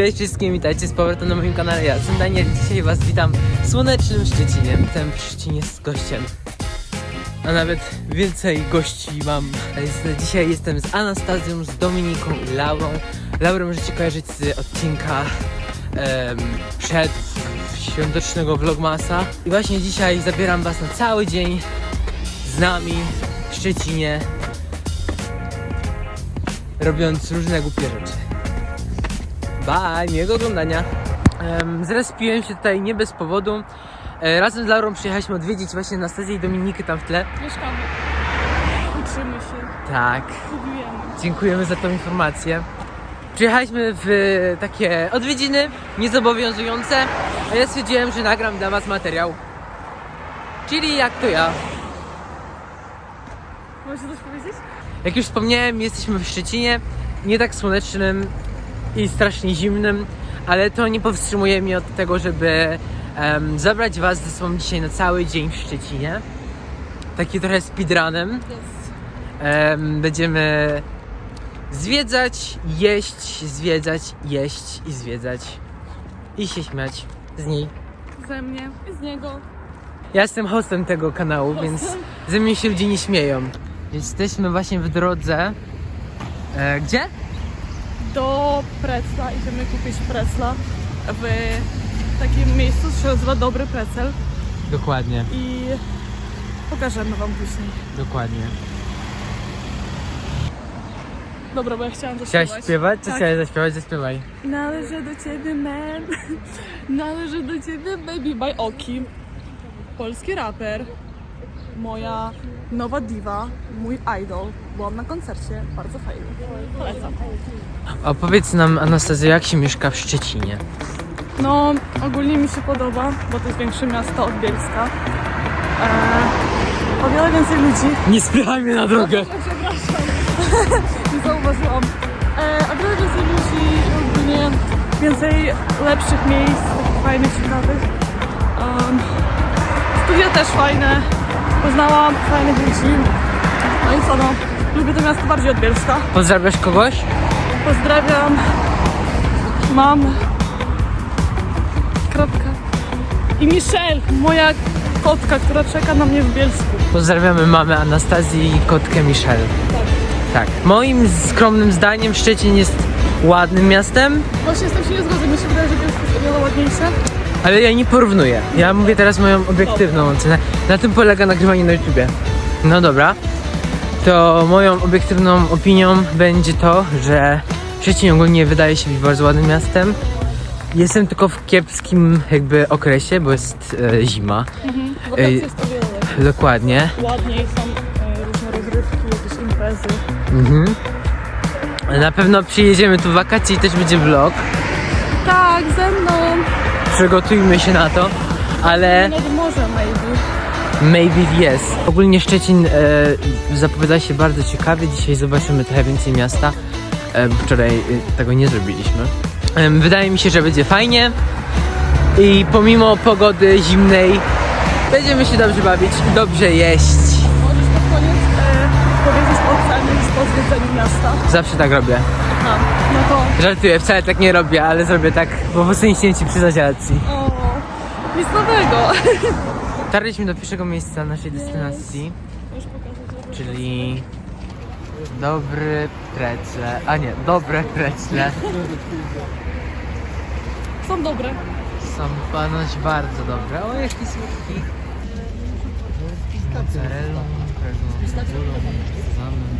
Cześć wszystkim, witajcie z powrotem na moim kanale. Ja jestem Daniel dzisiaj was witam w słonecznym Szczecinie. Jestem w Szczecinie z gościem. A nawet więcej gości mam. Dzisiaj jestem z Anastazją, z Dominiką i Laurą. Laurę możecie kojarzyć z odcinka przed świątecznego vlogmasa. I właśnie dzisiaj zabieram was na cały dzień z nami w Szczecinie robiąc różne głupie rzeczy. Bye, miłego oglądania. Um, zrespiłem się tutaj nie bez powodu. E, razem z Laurą przyjechaliśmy odwiedzić właśnie Anastazję i Dominikę tam w tle. Mieszkamy. Uczymy się, Tak, studiujemy. dziękujemy za tą informację. Przyjechaliśmy w takie odwiedziny niezobowiązujące, a ja stwierdziłem, że nagram dla Was materiał. Czyli jak to ja. Możesz coś powiedzieć? Jak już wspomniałem, jesteśmy w Szczecinie, nie tak słonecznym i strasznie zimnym, ale to nie powstrzymuje mnie od tego, żeby em, zabrać Was ze sobą dzisiaj na cały dzień w Szczecinie. Taki trochę speedrunem. Em, będziemy zwiedzać, jeść, zwiedzać, jeść i zwiedzać. I się śmiać z niej. Ze mnie i z niego. Ja jestem hostem tego kanału, więc ze mnie się ludzie nie śmieją. Jesteśmy właśnie w drodze. E, gdzie? Do Precla. Idziemy kupić Precla w takim miejscu, co się nazywa Dobry Precel. Dokładnie, I pokażemy wam później. dokładnie. Dobra, bo ja chciałam Chciałaś zaśpiewać. śpiewać? Co Tak. chciałaś zaśpiewać? Zaśpiewaj. Należy do ciebie man, należy do ciebie baby by Oki. Polski raper, moja nowa diva, mój idol. Byłam na koncercie, bardzo fajny. Polecam. Opowiedz nam, Anastazja, jak się mieszka w Szczecinie? No, ogólnie mi się podoba, bo to jest większe miasto od Bielska. Eee, o wiele więcej ludzi. Nie spychaj mnie na drogę! Przepraszam, nie zauważyłam. Eee, o wiele więcej ludzi, ogólnie więcej lepszych miejsc, takich fajnych, ciekawych. Um, studia też fajne, poznałam fajnych ludzi. No i co no, lubię to miasto bardziej od Bielska. Pozdrawiasz kogoś? Pozdrawiam mam kropka i Michelle, moja kotka, która czeka na mnie w Bielsku. Pozdrawiamy mamę Anastazji i kotkę Michelle. Tak. Moim skromnym zdaniem Szczecin jest ładnym miastem, Właśnie z tym się nie zgodzę, mi się wydaje, że Bielsko jest o wiele ładniejsze. Ale ja nie porównuję. Ja mówię teraz moją obiektywną ocenę. Na tym polega nagrywanie na YouTubie. No dobra. To moją obiektywną opinią będzie to, że Szczecin ogólnie wydaje się być bardzo ładnym miastem. Jestem tylko w kiepskim jakby okresie, bo jest e, zima. Ej. wakacje jest o wiele. Dokładnie. Ładniej są e, różne rozrywki, jakieś imprezy. Mhm. Na pewno przyjedziemy tu w wakacje i też będzie vlog. Przygotujmy się na to, ale morzem maybe. maybe yes. Ogólnie Szczecin e, zapowiada się bardzo ciekawie. Dzisiaj zobaczymy trochę więcej miasta. E, wczoraj e, tego nie zrobiliśmy. Em, wydaje mi się, że będzie fajnie. I pomimo pogody zimnej będziemy się dobrze bawić i dobrze jeść. Możesz pod koniec e, powiedzieć już po zwiedzeniu miasta. Zawsze tak robię. A, no to Żartuję, wcale tak nie robię, ale zrobię tak, bo po prostu nie chciałem ci przyznać racji. o, nic nowego. Dotarliśmy do pierwszego miejsca naszej destynacji, Już pokażę, czyli dobry precle, a nie, dobre precle. są dobre. Są ponoć bardzo dobre. O, jaki słodki. Mozzarellą, krewną cebulą, sezamem.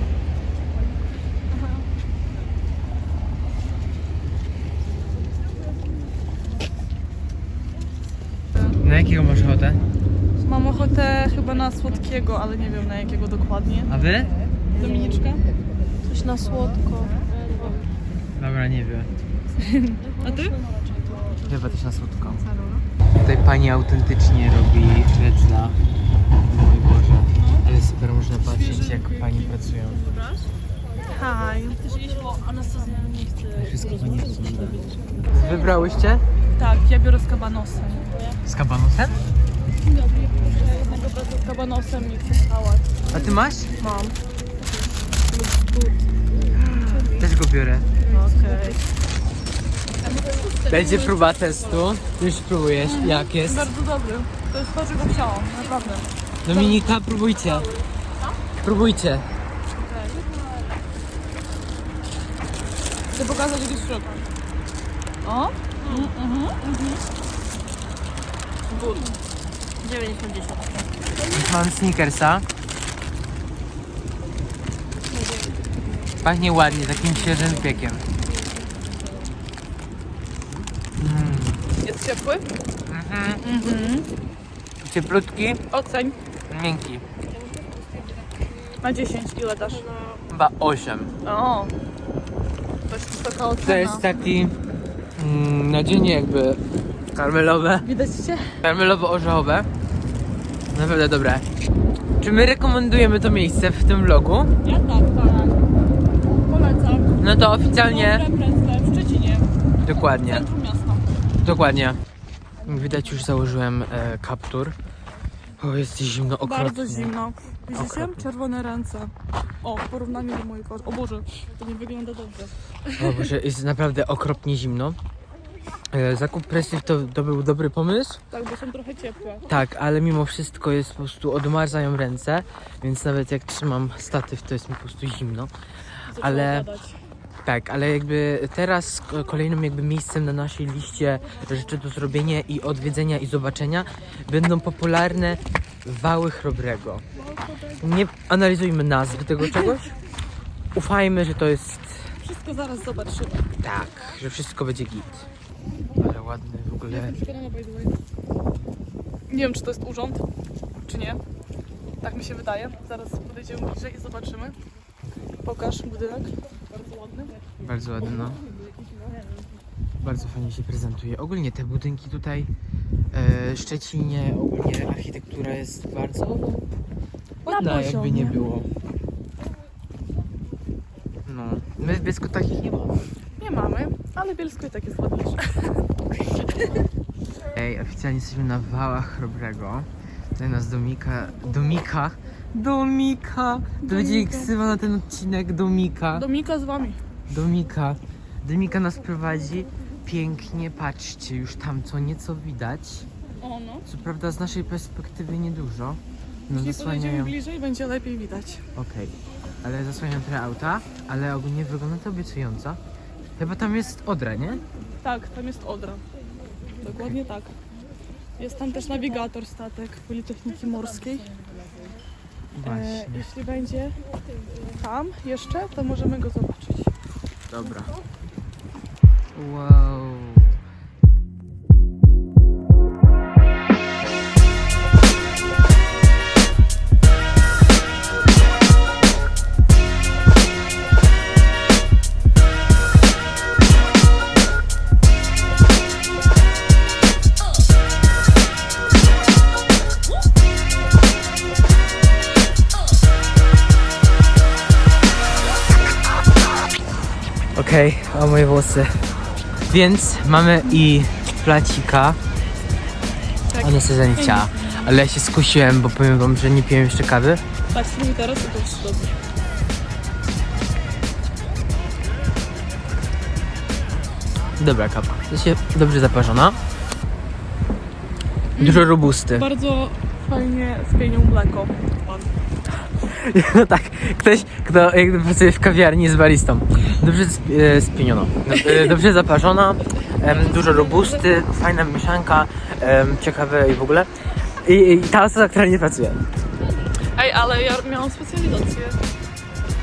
Na jakiego masz ochotę? Mam ochotę chyba na słodkiego, ale nie wiem na jakiego dokładnie. A wy? Dominiczka? Coś na słodko. Dobra, nie wiem. A ty? Chyba też na słodko. Tutaj pani autentycznie robi pretzla. O mój Boże. Ale super można patrzeć jak pani pracują. Hi. Chcesz jeść, bo Anastazja nie chce. Wszystko pani rozumie. Wybrałyście? Tak, ja biorę z kabanosem. Z kabanosem? Jednego bez z kabanosem i chcę. A ty masz? Mam. Też go biorę. Okej. Będzie próba testu. Już próbujesz, jak jest. Bardzo dobry. To jest to, czego chciałam, naprawdę. Dominika, próbujcie. Próbujcie. Chcę pokazać jakieś w środku. O? Mhm, mhm. Good. 9 na 10. Mam sneakersa. Pachnie ładnie, takim świeżym piekiem. Mm. Jest ciepły? Mhm. Cieplutki, Oceń. miękki. Na 10 ile dasz? Chyba 8. O. To jest wysoka ocena. To jest taki mm, nadzienie jakby karmelowe, Widać cię? karmelowo-orzechowe. Naprawdę dobre. Czy my rekomendujemy to miejsce w tym vlogu? Ja tak, tak. Polecam. No to oficjalnie... Dobre w Szczecinie. Dokładnie. Centrum miasta. Dokładnie. Widać już założyłem e, kaptur. O, jest zimno okropnie. Bardzo zimno. Widzicie? Czerwone ręce. O, w porównaniu do mojej koszy. O Boże, to nie wygląda dobrze. O Boże, jest naprawdę okropnie zimno. E, zakup presji to, to był dobry pomysł. Tak, bo są trochę ciepłe. Tak, ale mimo wszystko jest po prostu odmarzają ręce, więc nawet jak trzymam statyw, to jest mi po prostu zimno. Zaczęło Ale- padać. Tak, ale jakby teraz k- kolejnym jakby miejscem na naszej liście rzeczy do zrobienia i odwiedzenia i zobaczenia będą popularne wały chrobrego. Nie analizujmy nazwy tego czegoś. Ufajmy, że to jest Wszystko zaraz zobaczymy. tak, że wszystko będzie git. Ale ładny w ogóle. Nie wiem, czy to jest urząd, czy nie. Tak mi się wydaje. Zaraz podejdziemy bliżej i zobaczymy. Pokaż budynek. Bardzo ładny. Bardzo ładny, no. Bardzo fajnie się prezentuje. Ogólnie te budynki tutaj e, Szczecinie, ogólnie architektura jest bardzo ładna, jakby nie było. No, my w Biesku takich nie mamy. Nie mamy, ale Bielsko i tak jest ładniejsze. Ej, oficjalnie jesteśmy na wałach Chrobrego. Tutaj nas Domika, Domika, Domika, to będzie Domika. ksywa na ten odcinek, Domika. Domika z wami. Domika. Domika nas prowadzi. Pięknie, patrzcie, już tam co nieco widać. O no. Co prawda z naszej perspektywy niedużo. No Jeśli podejdziemy zasłaniają. bliżej, będzie lepiej widać. Okej. Ale zasłaniają trochę auta, ale ogólnie wygląda to obiecująco. Chyba tam jest Odra, nie? Tak, tam jest Odra. Dokładnie tak. Jest tam też nawigator statek Politechniki Morskiej. E, Właśnie. jeśli będzie tam jeszcze, to możemy go zobaczyć. Dobra. Wow. Więc mamy i flacika. Tak. Ona sobie nie chciała. Ale ja się skusiłem, bo powiem wam, że nie piłem jeszcze kawy. Tak, spróbuj teraz, to jest dobrze. Dobra kawa. To się dobrze zaparzona. Dużo robusty. Bardzo fajnie spienił mleko. No tak, ktoś, kto jakby pracuje w kawiarni z baristą. Dobrze sp- e, spieniono. E, Dobrze zaparzona, dużo robusty, fajna mieszanka, ciekawe i w ogóle. I, I ta osoba, która nie pracuje. Ej, ale ja miałam specjalizację.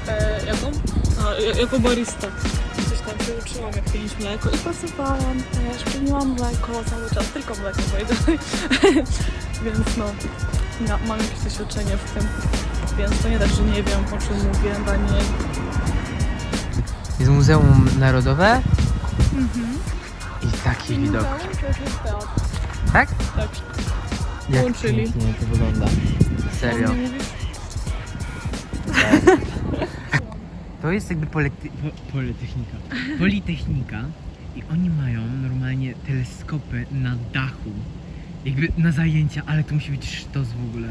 E, jaką? A, ja- jako barista. Coś tam się uczyłam, jak pienić mleko i pracowałam też. Pieniłam mleko cały czas, tylko mleko by Więc no, mam jakieś doświadczenie w tym. Więc to nie tak, że nie wiem o czym mówię, Daniel. Jest Muzeum Narodowe i taki widok. też jest teatr. Tak? Tak. Jak Łączyli. pięknie to wygląda. Serio. Mówisz? To jest jakby polity- po- politechnika. Politechnika i oni mają normalnie teleskopy na dachu. Jakby na zajęcia, ale to musi być sztos w ogóle.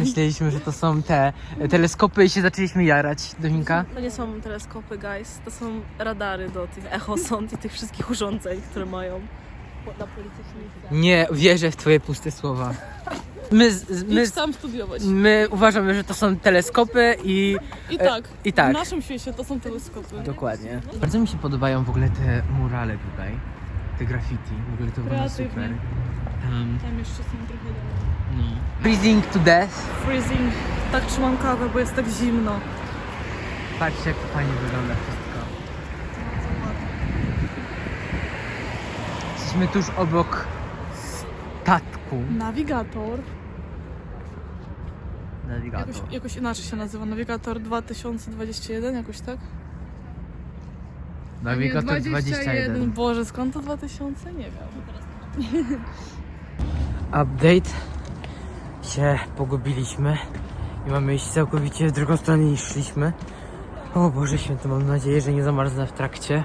Myśleliśmy, że to są te teleskopy i się zaczęliśmy jarać. Dominka? To nie są teleskopy, guys. To są radary do tych echosond i tych wszystkich urządzeń, które mają na Politechnice. Nie wierzę w twoje puste słowa. My, z- my, Idź tam studiować. my uważamy, że to są teleskopy i... I e, tak, I tak. w naszym świecie to są teleskopy. Dokładnie. Bardzo mi się podobają w ogóle te murale tutaj. Te graffiti. W ogóle to wygląda Kreatywnie. super. Tam, Tam jeszcze są trochę dalej. no. Freezing to death. Freezing. Tak trzymam kawę, bo jest tak zimno. Patrzcie jak fajnie wygląda wszystko. Jesteśmy tuż obok statku. Nawigator. Nawigator. Jakoś, jakoś inaczej się nazywa. Nawigator 2021, jakoś tak? Nawigator 21. Boże, skąd to 2000? Nie wiem. Update. Się pogubiliśmy i mamy iść całkowicie w drugą stronę niż szliśmy. O Boże święty, mam nadzieję, że nie zamarznę w trakcie.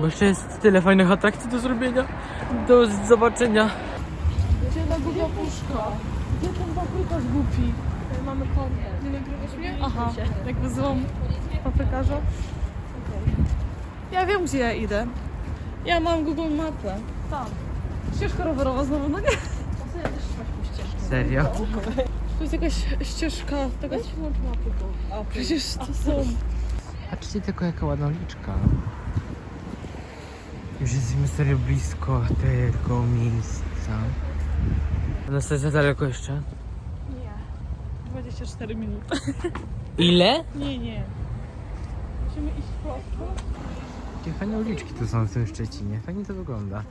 Bo jeszcze jest tyle fajnych atrakcji do zrobienia. Do zobaczenia. Gdzie ta głupia puszka? Gdzie ten paprykarz głupi? Mamy kontakt. Nie nagrywasz mnie? Aha, jak wyzywam paprykarza. Ja wiem, gdzie ja idę. Ja mam Google Mapę. Tam. Ścieżka rowerowa znowu, no nie? Serio? To jest jakaś ścieżka, taka... A przecież to są... Patrzcie tylko jaka ładna liczka. Już jesteśmy serio blisko tego miejsca. Anastazja daleko jeszcze? Nie. 24 minuty. Ile? Nie, nie. Musimy iść prosto. Jakie fajne uliczki tu są w tym Szczecinie. Fajnie to wygląda.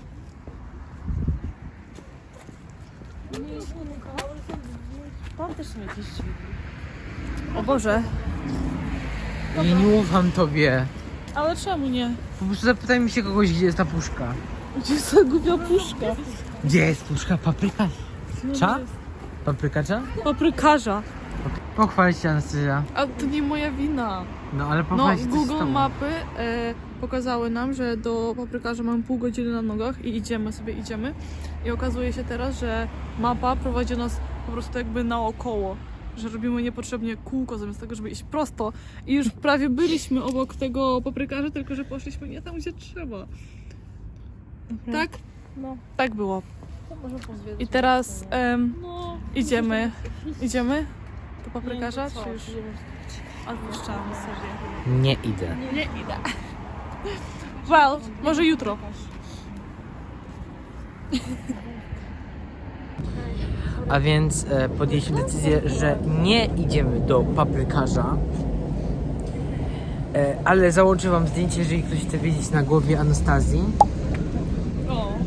Tam też są jakieś. O Boże. Ja nie ufam tobie. Ale czemu nie? Po prostu zapytaj mi się kogoś, gdzie jest ta puszka. Gdzie jest ta głupia puszka? Gdzie jest puszka? Papryka? Cza? Paprykacza? Paprykarza. Pochwal się Anastazja. A to nie moja wina. No ale No, pochwal się coś z Google tobą. Mapy e, pokazały nam, że do paprykarza mamy pół godziny na nogach i idziemy sobie, idziemy. I okazuje się teraz, że mapa prowadzi nas po prostu jakby naokoło. Że robimy niepotrzebnie kółko zamiast tego, żeby iść prosto. I już prawie byliśmy obok tego paprykarza, tylko że poszliśmy nie tam, gdzie trzeba. Tak? No. Tak było. To może pozwiedzać. I teraz em, No. idziemy. Idziemy do paprykarza? Nie, to co? Czy już odpuszczamy sobie? Nie idę. Nie idę. Well, może jutro. A więc e, podjęliśmy decyzję, że nie idziemy do paprykarza. E, ale załączę wam zdjęcie, jeżeli ktoś chce wiedzieć na głowie Anastazji.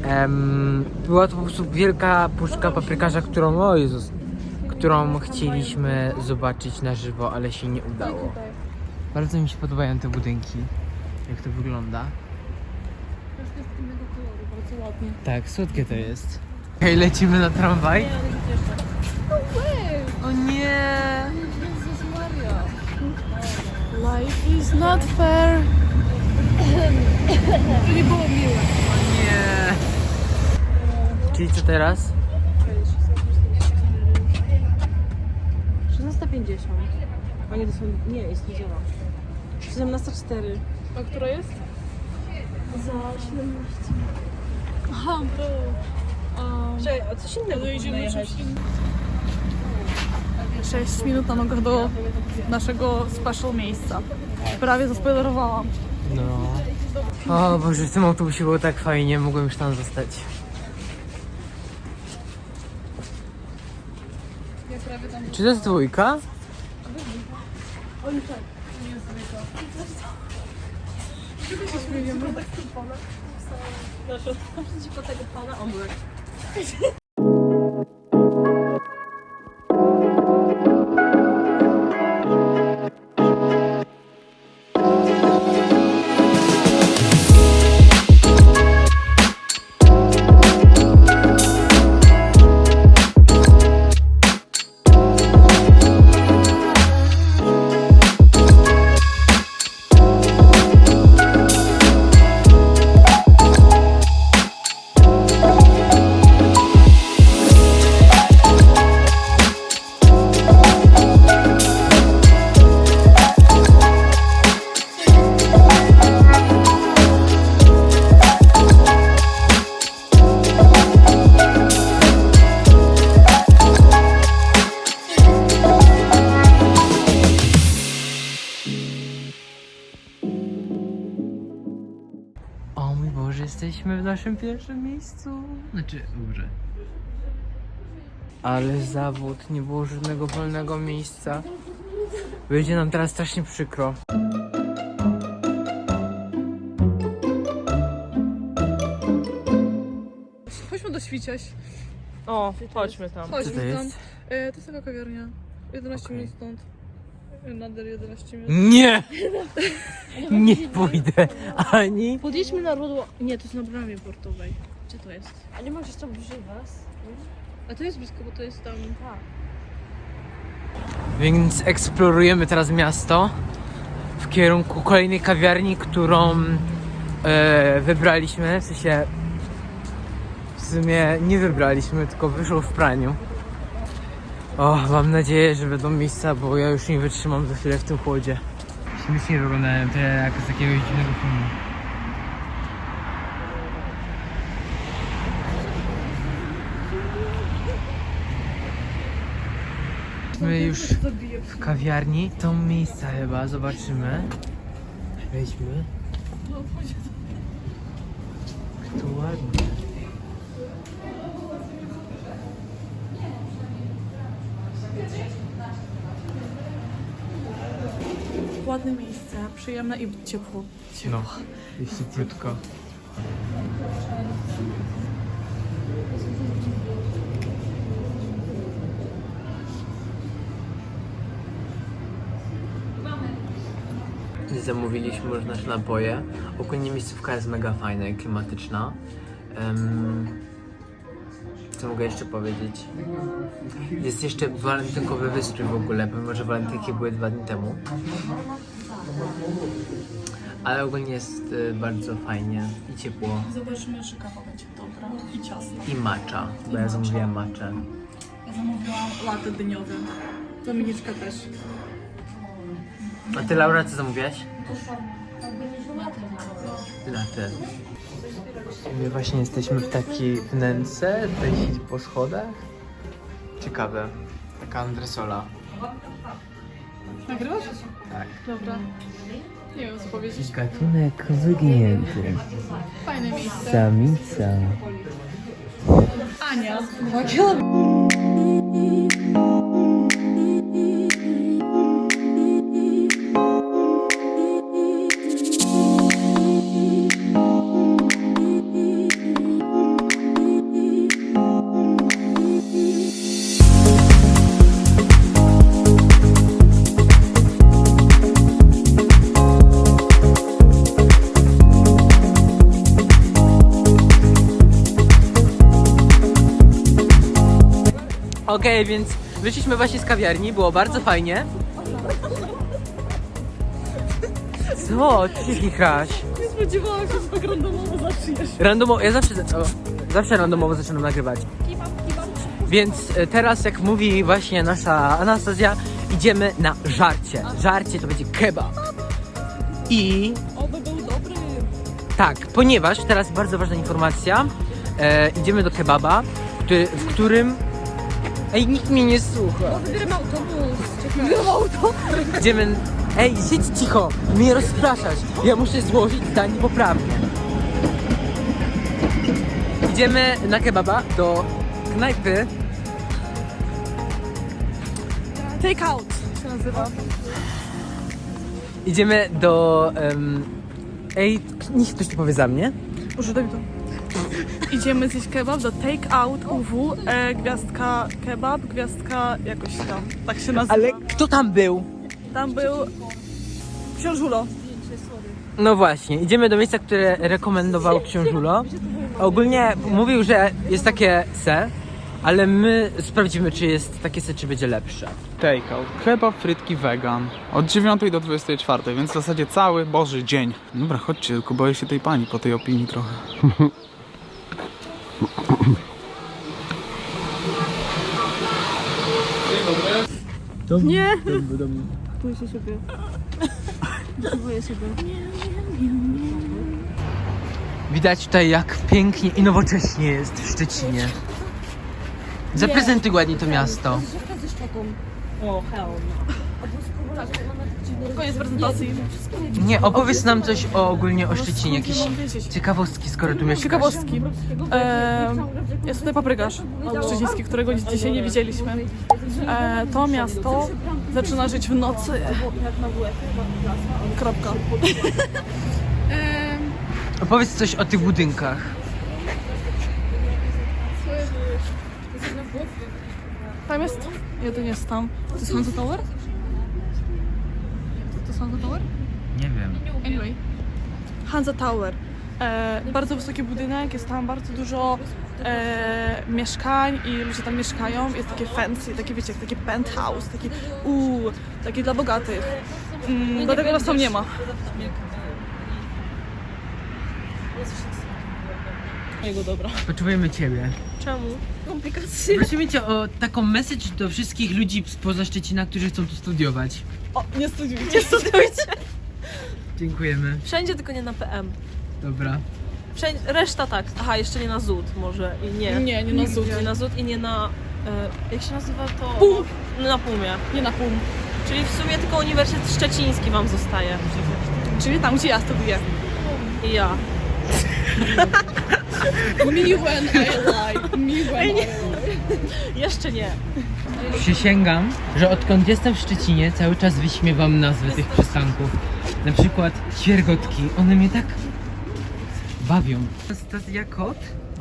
Em, była to po prostu wielka puszka paprykarza, którą, o Jezus, którą chcieliśmy zobaczyć na żywo, ale się nie udało. Bardzo mi się podobają te budynki, jak to wygląda. Każdy jest innego koloru, bardzo ładnie. Tak, słodkie to jest. Hej, lecimy na tramwaj? O nie! Life is not fair. To nie było miłe. O nie! Czyli co teraz? 16.50. A nie, to są... Nie, jest niedziela. 17.04. A która jest? Za 17. Aha, to... Um, Czekaj, a coś innego to idziemy jechać. czymś innym. 6 minut na nogach do naszego special miejsca. Prawie zaspoilerowałam. No. O Boże, w tym autobusie było tak fajnie, mogłem już tam zostać. Czy to jest dwójka? Przeciwko tego pana omył. Pierwszym miejscu. Znaczy, dobrze. Ale zawód, nie było żadnego wolnego miejsca. Będzie nam teraz strasznie przykro. Chodźmy do Świciaś. O, chodźmy tam. Co Chodźmy to tam. jest? E, to jest taka kawiarnia. 11 Okej. minut stąd. Nader 11 minut. Nie! Nie pójdę ani. Podjedźmy na rodło. Nie, to jest na bramie portowej. Gdzie to jest? A nie masz jeszcze bliżej was? A to jest blisko, bo to jest tam. Więc eksplorujemy teraz miasto w kierunku kolejnej kawiarni, którą e, wybraliśmy. W sensie w sumie nie wybraliśmy, tylko wyszło w praniu. O, mam nadzieję, że będą miejsca, bo ja już nie wytrzymam za chwilę w tym chłodzie. Śmiesznie wyglądają te jak z jakiegoś dziwnego filmu. My już w kawiarni. Są miejsca chyba, zobaczymy. Wejdźmy. To ładnie. Ładne miejsce, przyjemne i ciepło. No, jest ciepłutko. Zamówiliśmy już nasze napoje. Ogólnie miejscówka jest mega fajna i klimatyczna. Em, co mogę jeszcze powiedzieć? Jest jeszcze walentynkowy wystrój w ogóle, pomimo że walentynki były dwa dni temu. Ale ogólnie jest y, bardzo fajnie i ciepło. Zobaczymy, czy kawa będzie dobra i ciasna. I matcha, bo ja zamówiłam matchę. Ja zamówiłam latte dyniowe. Dominiczka też. A ty Laura, co zamówiłaś? Latte. My właśnie jesteśmy w takiej wnęce, tutaj siedzi po schodach. Ciekawe. Taka andresola. Nagrywasz? Tak. Dobra. Nie wiem, co powiedzieć. Gatunek wyginięty. Fajne miejsce. Samica. Ania. Okej, więc wyszliśmy właśnie z kawiarni, było bardzo fajnie. Co? Ty się chichasz? Nie spodziewałam się, że tak randomowo zaczniesz. Randomowo, ja zawsze, o, zawsze randomowo zaczynam nagrywać. Więc e, teraz, jak mówi właśnie nasza Anastazja, idziemy na żarcie. Żarcie to będzie kebab. I O, będą dobry. tak, ponieważ teraz bardzo ważna informacja. E, idziemy do kebaba, który, w którym. Ej, nikt mnie nie słucha. Wybieram autobus. Wybieram auto. Idziemy. Ej, siedź cicho, mnie rozpraszać. Ja muszę złożyć zdanie poprawnie. Idziemy na kebaba do knajpy. Take out się nazywa. Idziemy do. em, Ej, niech ktoś to powie za mnie. Może daj mi to. Idziemy zjeść kebab do Take Out UW, e, gwiazdka kebab, gwiazdka jakoś tam, tak się nazywa. Ale kto tam był? Tam był książulo. No właśnie, idziemy do miejsca, które rekomendował książulo. Ogólnie mówił, że jest takie se, ale my sprawdzimy, czy jest takie se, czy będzie lepsze. Takeout. Kebab, frytki, vegan. Od 9 do 24, więc w zasadzie cały Boży dzień. Dobra, chodźcie, tylko boję się tej pani po tej opinii trochę. Nie! Boję się siebie. Boję siebie. Widać tutaj, jak pięknie i nowocześnie jest w Szczecinie. Zaprezentuj ładnie to miasto. O, hell no. Koniec prezentacji. Nie, opowiedz nam coś o ogólnie o Szczecinie, jakieś ciekawostki, skoro tu mieszkasz. Ciekawostki. E, jest tutaj paprykarz szczeciński, którego dzisiaj nie widzieliśmy. E, to miasto zaczyna żyć w nocy. Kropka. Opowiedz coś o tych budynkach. Tam jest? Jeden jest tam. To jest Hansa Tower? Tower? Nie wiem. Anyway. Hansa Tower. E, bardzo wysoki budynek, jest tam bardzo dużo e, mieszkań i ludzie tam mieszkają. Jest takie fancy, takie wiecie, taki penthouse, taki uuu, taki dla bogatych. Mm, dlatego nas tam nie ma. Jego dobra. Potrzebujemy ciebie. Czemu? Komplikacje. Prosimy cię o taką message do wszystkich ludzi spoza Szczecina, którzy chcą tu studiować. O, nie studiujcie. Nie studiujcie. Dziękujemy. Wszędzie, tylko nie na PM. Dobra. Wszędzie, reszta tak. Aha, jeszcze nie na ZUT może i nie. Nie, nie na. ZUT. Nie na ZUT i nie na... E, jak się nazywa to? PUM. Na PUMie. Nie na pół. Czyli w sumie tylko Uniwersytet Szczeciński wam zostaje. Czyli tam, gdzie ja studiuję. I ja. Me when I lie. Me when I lie. Jeszcze nie. Przysięgam, że odkąd jestem w Szczecinie, cały czas wyśmiewam nazwy tych przystanków. Na przykład Świergotki. One mnie tak bawią. Stacja Kot,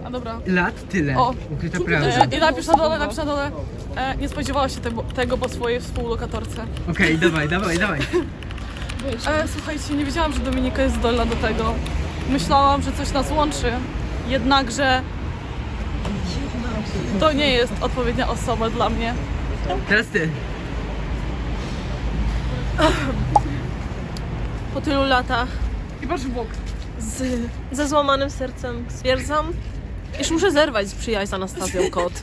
A dobra. lat tyle. O, Ukryta E, prawda. I napisz na dole, napisz na dole. E, nie spodziewała się tego, tego po swojej współlokatorce. Okej, dawaj, dawaj, dawaj. E, słuchajcie, nie wiedziałam, że Dominika jest zdolna do tego. Myślałam, że coś nas łączy. Jednakże to nie jest odpowiednia osoba dla mnie. Teraz ty. Po tylu latach I patrz w bok. z, ze złamanym sercem stwierdzam, iż muszę zerwać z przyjaźń z Anastazją Kot.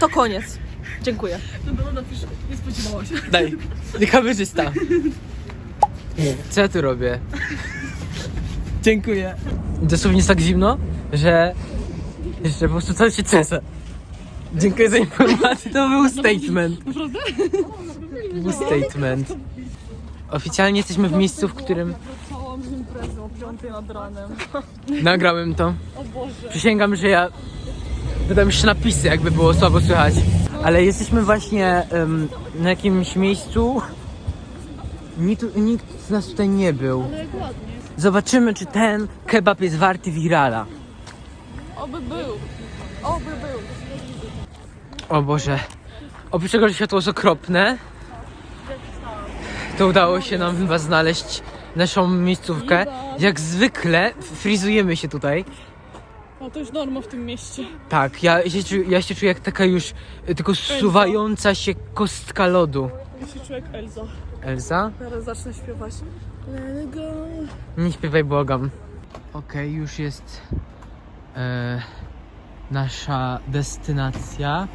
To koniec. Dziękuję. Na dole napisz, nie spodziewała się. Daj. Kamerzysta. Co ja tu robię? Dziękuję. Dosłownie jest tak zimno, że jeszcze po prostu cały się trzęsę. Dziękuję za informację. To był statement. Naprawdę? Był statement. Oficjalnie jesteśmy w miejscu, w którym Wracałam z imprezy o 5 nad ranem. nagrałem to. Przysięgam, że ja dodam jeszcze napisy, jakby było słabo słychać. Ale jesteśmy właśnie na jakimś miejscu. Nikt, nikt z nas tutaj nie był. Zobaczymy, czy ten kebab jest warty wirala. Oby był. Oby był. O Boże. Oprócz tego, że światło jest okropne, to udało się nam chyba znaleźć naszą miejscówkę. Jak zwykle frizujemy się tutaj. O, to już norma w tym mieście. Tak, ja się, czuję, ja się czuję jak taka już y, tylko zsuwająca się kostka lodu. Ja się czuję jak Elza. Elza? Teraz zacznę śpiewać. Let it go. Nie śpiewaj, błagam. Okej, już jest e, nasza destynacja.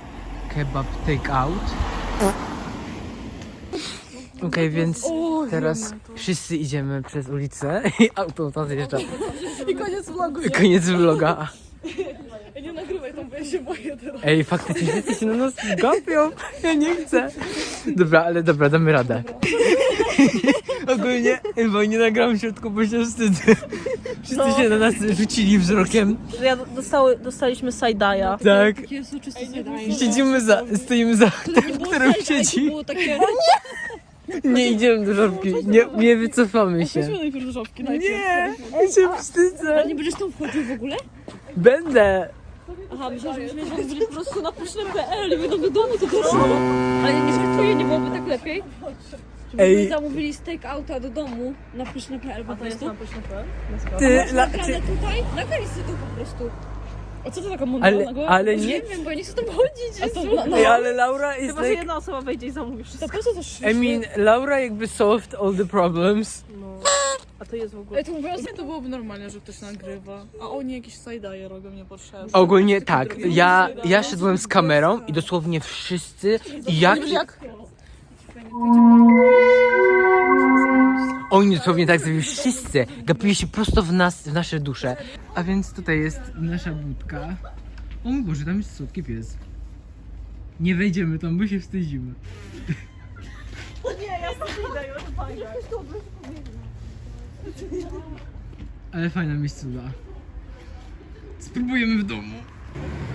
Kebab take out. Okej, więc O, teraz wszyscy idziemy przez ulicę i auto tam zjeżdża. I koniec vlogu. Nie, Koniec vloga. Ej, nie nagrywaj tam, bo ja się boję teraz. Ej, faktycznie wszyscy się na nas gapią. Ja nie chcę. Dobra, ale dobra, damy radę. Ogólnie, bo nie nagrałem w środku, bo się wstydzę. Wszyscy się na nas rzucili wzrokiem. Ja dostały, dostaliśmy side-eye'a. Tak. Zadaje. Siedzimy za, stoimy za tym, w którym siedzi. Było takie... Nie idziemy do żabki, nie, nie wycofamy się. Chodźmy najpierw do żabki, najpierw. Nie, ja się wstydzę. Nie będziesz tam wchodził w ogóle? Będę. Aha, myślałam, że myśmy po prostu na pyszne.pl i będą do domu to doszło. Ale nie żartuję, nie byłoby tak lepiej? Żebyśmy Ej. zamówili steak auta do domu na pyszne.pl po prostu. Ty, Masz la, ty, tutaj? Nagraj sobie to po prostu. A co to taka mundana ale, głowa? ale Nie nie. wiem, bo ja nie chcę tam chodzić. A to Jezu. dla- Ej, ale Laura jest Chyba, że like, jedna osoba wejdzie i zamówi wszystko. To po co to szybko? I mean, Laura jakby solved all the problems. No. A to jest w ogóle... Ej, to mówiąc, to byłoby normalnie, że ktoś nagrywa, a oni jakieś side robią niepotrzebne. Ogólnie tak, ja, ja szedłem z kamerą i dosłownie wszyscy i jak... Jak? Oni dosłownie tak zrobili, wszyscy gapili się prosto w nas, w nasze dusze. A więc tutaj jest nasza budka. O mój Boże, tam jest słodki pies. Nie wejdziemy tam, bo się wstydzimy. Nie, ja Ale fajna miejscówka. Spróbujemy w domu.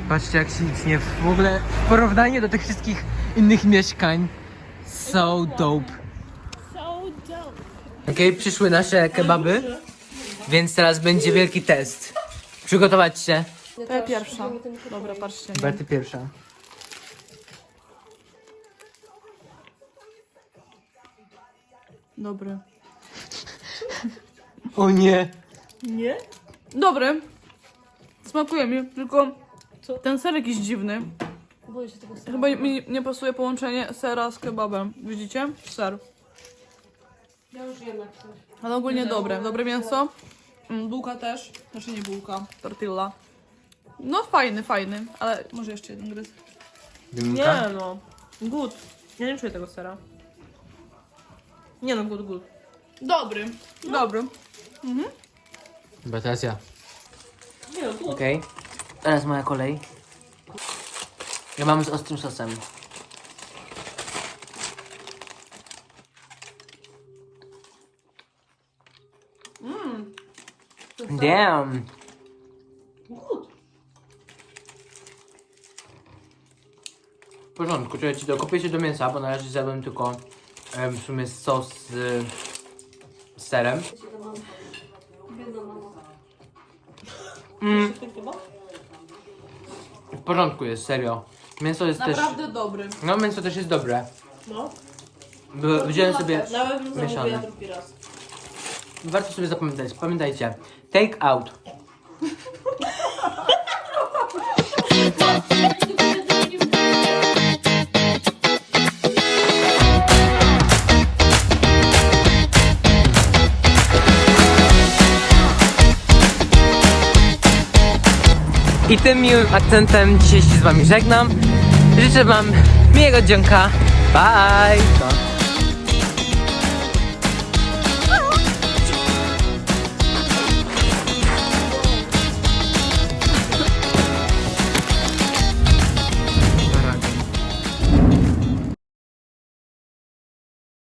Patrzcie jak ślicznie. W ogóle w porównaniu do tych wszystkich innych mieszkań. So dope. Okej, przyszły nasze kebaby. Więc teraz będzie wielki test. Przygotować się. To ja pierwsza. Dobra, patrzcie. Berty pierwsza. Dobry. O nie. Dobry. Smakuje mi, tylko ten serek jest dziwny. Boję się tego Chyba mi nie pasuje połączenie sera z kebabem. Widzicie? Ser. Ja już jem jak coś. Ale ogólnie dobre. Dobre mięso. Mm, Bułka też. Znaczy nie bułka. Tortilla. No fajny, fajny. Ale może jeszcze jeden gryz. Dymka? Nie no. Good. Ja nie czuję tego sera. Nie no, good, good. Dobry. Dobry. Chyba teraz ja. Nie no, good. Okej. Teraz moja kolej. Ja mam z ostrym sosem. Damn. W porządku, czekaj, ci dokopię się do mięsa, bo na razie zjadłem tylko em, w sumie sos z, z serem. Mm. W porządku jest, serio. Mięso jest też... Naprawdę dobry. No, mięso też jest dobre. No. By, wziąłem sobie Nawet bym mieszane. zamówiła drugi raz. Warto sobie zapamiętać. Pamiętajcie. Take out. I tym miłym akcentem dzisiaj się z wami żegnam. Życzę wam miłego dzionka. Bye!